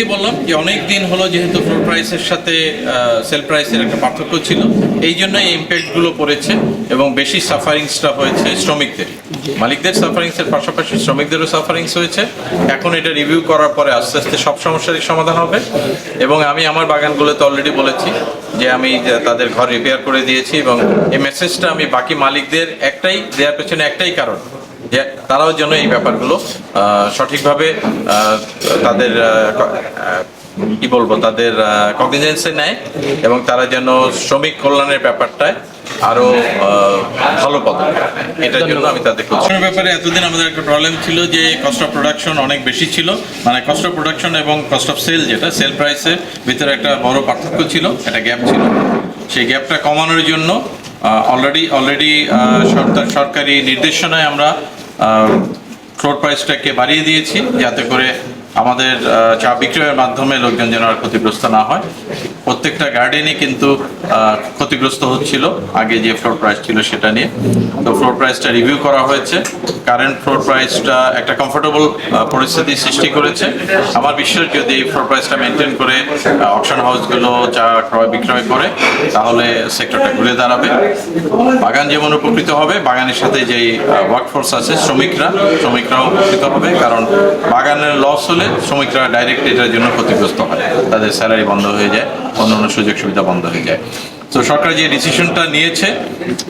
যে বললাম যে অনেক দিন হলো যেহেতু ফ্লোর প্রাইসের সাথে সেল প্রাইসের একটা পার্থক্য ছিল এই জন্য এই ইম্প্যাক্টগুলো পড়েছে এবং বেশি সাফারিংসটা হয়েছে শ্রমিকদের। মালিকদের সাফারিংসের পাশাপাশি শ্রমিকদেরও সাফারিংস হয়েছে। এখন এটা রিভিউ করার পরে আস্তে আস্তে সব সমস্যারই সমাধান হবে। এবং আমি আমার বাগানগুলোতে অলরেডি বলেছি যে আমি তাদের ঘর রিপেয়ার করে দিয়েছি এবং এই মেসেজটা আমি বাকি মালিকদের একটাই দেওয়ার পেছনে একটাই কারণ। তারাও যেন এই ব্যাপারগুলো সঠিকভাবে তাদের কি বলব, তাদের কগনিজেন্সে নেয় এবং তারা যেন শ্রমিক কল্যাণের ব্যাপারটায় আরও ভালো পদক্ষেপ এটার জন্য আমি তাদের কষ্টের ব্যাপারে এতদিন আমাদের একটা প্রবলেম ছিল যে কস্ট অফ প্রোডাকশন অনেক বেশি ছিল। মানে কস্ট অফ প্রোডাকশন এবং কস্ট অফ সেল যেটা সেল প্রাইসের ভিতরে একটা বড় পার্থক্য ছিল, একটা গ্যাপ ছিল। সেই গ্যাপটা কমানোর জন্য অলরেডি অলরেডি সরকারি নির্দেশনায় আমরা ফ্লোর প্রাইসটাকে বাড়িয়ে দিয়েছি যাতে করে আমাদের চা বিক্রয়ের মাধ্যমে লোকজন যেন আর ক্ষতিগ্রস্ত না হয়। প্রত্যেকটা গার্ডেনই কিন্তু ক্ষতিগ্রস্ত হচ্ছিল। আগে যে ফ্লোর প্রাইস ছিল সেটা নিয়ে। তো ফ্লোর প্রাইসটা রিভিউ করা হয়েছে। কারেন্ট ফ্লোর প্রাইসটা একটা কমফোর্টেবল পরিস্থিতি সৃষ্টি করেছে। আমার বিশ্বাস যদি এই ফ্লোর প্রাইসটা মেনটেন করে অকশন হাউসগুলো চা ক্রয় বিক্রয় করে, তাহলে সেক্টরটা ঘুরে দাঁড়াবে। বাগান যেমন উপকৃত হবে, বাগানের সাথে যেই ওয়ার্কফোর্স আছে, শ্রমিকরা, শ্রমিকরাও উপকৃত হবে। কারণ বাগানের লস হলে শ্রমিকরা ডাইরেক্ট এটার জন্য ক্ষতিগ্রস্ত হয়। তাদের স্যালারি বন্ধ হয়ে যায় অন্যান্য সুযোগ সুবিধা বন্ধ হয়ে যায়। তো সরকার যে ডিসিশনটা নিয়েছে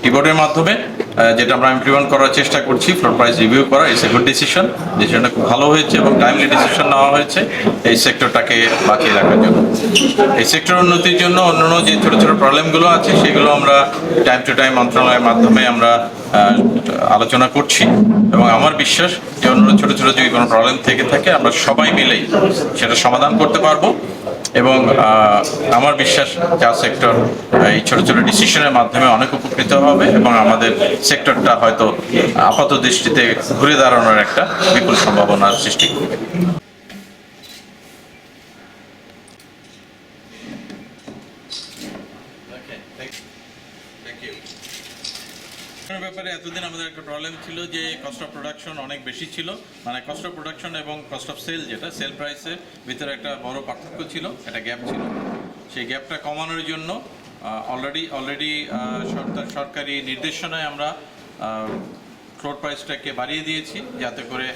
কিবোর্ডের মাধ্যমে যেটা আমরা ইমপ্লিমেন্ট করার চেষ্টা করছি ফ্লোর প্রাইস রিভিউ করা ইটস এ গুড ডিসিশন ডিসিশনটা খুব ভালো হয়েছে এবং টাইমলি ডিসিশন নেওয়া হয়েছে এই সেক্টরটাকে বাঁচিয়ে রাখার জন্য। এই সেক্টর উন্নতির জন্য অন্যান্য যে ছোট ছোট প্রবলেমগুলো আছে, সেগুলো আমরা টাইম টু টাইম মন্ত্রণালয়ের মাধ্যমে আমরা আলোচনা করছি। এবং আমার বিশ্বাস যে অন্যান্য ছোট ছোট যদি কোনো প্রবলেম থেকে থাকে, আমরা সবাই মিলেই সেটা সমাধান করতে পারব। এবং আমার বিশ্বাস চা সেক্টর এই ছোট ছোট ডিসিশনের মাধ্যমে অনেক উপকৃত হবে এবং আমাদের সেক্টরটা হয়তো আপাত দৃষ্টিতে ঘুরে দাঁড়ানোর একটা বিপুল সম্ভাবনার সৃষ্টি করবে। ব্যাপারে এতদিন আমাদের একটা প্রবলেম ছিল যে কস্ট অফ প্রোডাকশন অনেক বেশি ছিল। মানে কস্ট অফ প্রোডাকশন এবং কস্ট অফ সেল যেটা সেল প্রাইসের ভিতরে একটা বড় পার্থক্য ছিল, একটা গ্যাপ ছিল। সেই গ্যাপটা কমানোর জন্য অলরেডি অলরেডি সরকারি নির্দেশনায় আমরা ফ্লোর প্রাইসটাকে বাড়িয়ে দিয়েছি যাতে করে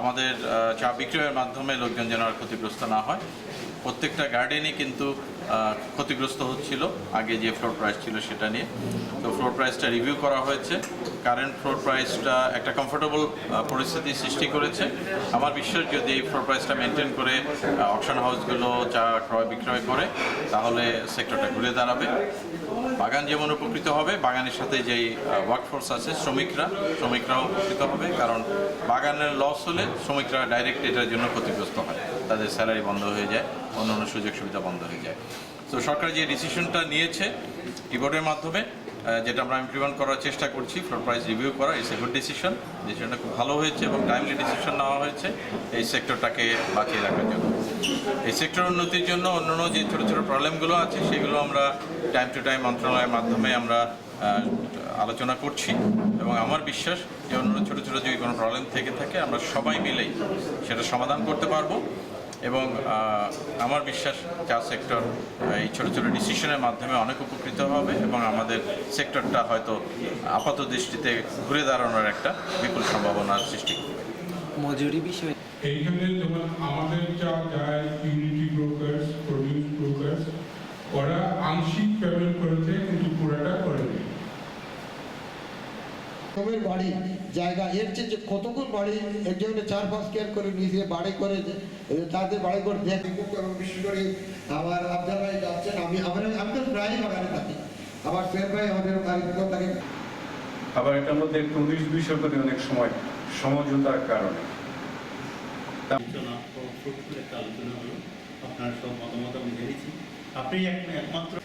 আমাদের চা বিক্রয়ের মাধ্যমে লোকজন যেন আর ক্ষতিগ্রস্ত না হয়। প্রত্যেকটা গার্ডেনই কিন্তু ক্ষতিগ্রস্ত হচ্ছিল, আগে যে ফ্লোর প্রাইস ছিল সেটা নিয়ে। তো ফ্লোর প্রাইসটা রিভিউ করা হয়েছে। কারেন্ট ফ্লোর প্রাইসটা একটা কমফোর্টেবল পরিস্থিতি সৃষ্টি করেছে। আমার বিশ্বাস যদি এই ফ্লোর প্রাইসটা মেনটেন করে অপশন হাউসগুলো চা ক্রয় বিক্রয় করে, তাহলে সেক্টরটা ঘুরে দাঁড়াবে। বাগান যেমন উপকৃত হবে, বাগানের সাথে যেই ওয়ার্কফোর্স আছে, শ্রমিকরা, শ্রমিকরাও উপকৃত হবে, কারণ বাগানের লস হলে শ্রমিকরা ডাইরেক্ট এটার জন্য ক্ষতিগ্রস্ত হয়। তাদের স্যালারি বন্ধ হয়ে যায় অন্য অন্য সুযোগ সুবিধা বন্ধ হয়ে যায়। তো সরকার যে ডিসিশনটা নিয়েছে কিবোর্ডের মাধ্যমে যেটা আমরা ইমপ্লিমেন্ট করার চেষ্টা করছি ফ্লোর প্রাইস রিভিউ করা ইটস এ গুড ডিসিশন ডিসিশনটা খুব ভালো হয়েছে এবং টাইমলি ডিসিশন নেওয়া হয়েছে এই সেক্টরটাকে বাঁচিয়ে রাখার জন্য। এই সেক্টর উন্নতির জন্য অন্যান্য যে ছোটো ছোটো প্রবলেমগুলো আছে, সেগুলো আমরা টাইম টু টাইম মন্ত্রণালয়ের মাধ্যমে আমরা আলোচনা করছি। এবং আমার বিশ্বাস যে অন্যান্য ছোটো ছোটো যদি কোনো প্রবলেম থেকে থাকে, আমরা সবাই মিলেই সেটা সমাধান করতে পারব। এবং আমার বিশ্বাস চা সেক্টর এই ছোটো ছোটো ডিসিশনের মাধ্যমে অনেক উপকৃত হবে এবং আমাদের সেক্টরটা হয়তো আপাত দৃষ্টিতে ঘুরে দাঁড়ানোর একটা বিপুল সম্ভাবনার সৃষ্টি করবে। মজুরি বিষয় এইখানে যেমন আমাদের যা যায় ইউনিটি ব্রোকার্স প্রডিউস ব্রোকার্স ওরা আংশিক পেমেন্ট করেছে কিন্তু পুরাটা করেনি। বাড়ি? জায়গা এর চেয়ে যে কতগুলো বাড়ি এর জন্য চার পাঁচ কেয়ার করে নিজে বাড়ি করে তাদের বাড়ি করে দেখ এবং বিশেষ করে আমার আবদার ভাই যাচ্ছেন আমি আমরা আমি তো প্রায়ই বাগানে থাকি। আমার ফের ভাই আমাদের বাড়িতে থাকে। আবার এটার মধ্যে একটু উনিশ বিশ করে অনেক সময় সমঝোতার কারণে। আলোচনা আপনার সব মতামত আমি জেনেছি। আপনি এক- একমাত্র